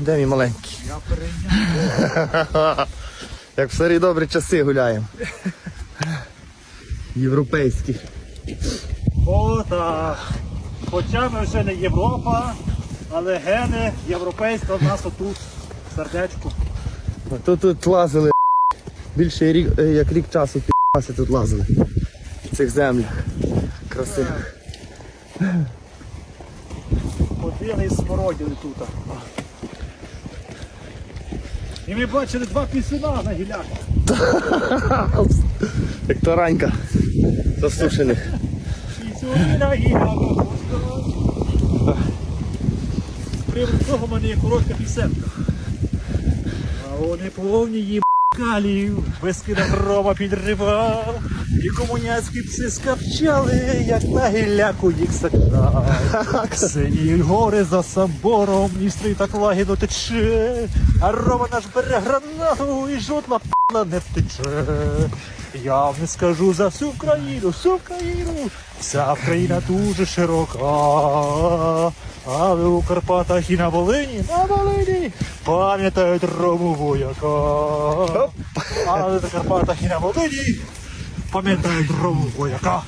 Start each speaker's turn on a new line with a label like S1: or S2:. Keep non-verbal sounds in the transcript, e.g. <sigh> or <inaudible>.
S1: Де мій маленький? Як в старі добрі часи гуляємо. Європейські.
S2: О, так. Хоча ми вже не Європа, але гени європейська в нас отут, в сердечку.
S1: А тут лазили більше рік, е, як рік часу пі***ся тут лазили. В цих землях. Красивих.
S2: Ходили і смородили тут. І ми бачили два пісюна на гілях. <laughs>
S1: Як таранька засушених.
S2: Пісюни на гілях. З приводу цього в мене є коротка пісенка. А вони повні їм калів, без рома підривав. І комуняцькі пси скавчали, як на гіляку їх сакав. Сині гори за собором, і стрій так лагідно тече, а Рома наш бере гранату і жодна п***на не втече. Я вам не скажу за всю країну, всю країну, вся країна дуже широка. Але у Карпатах і на Волині, на Волині пам'ятають Рому вояка. Але на Карпатах і на Волині пам'ятають Рому вояка.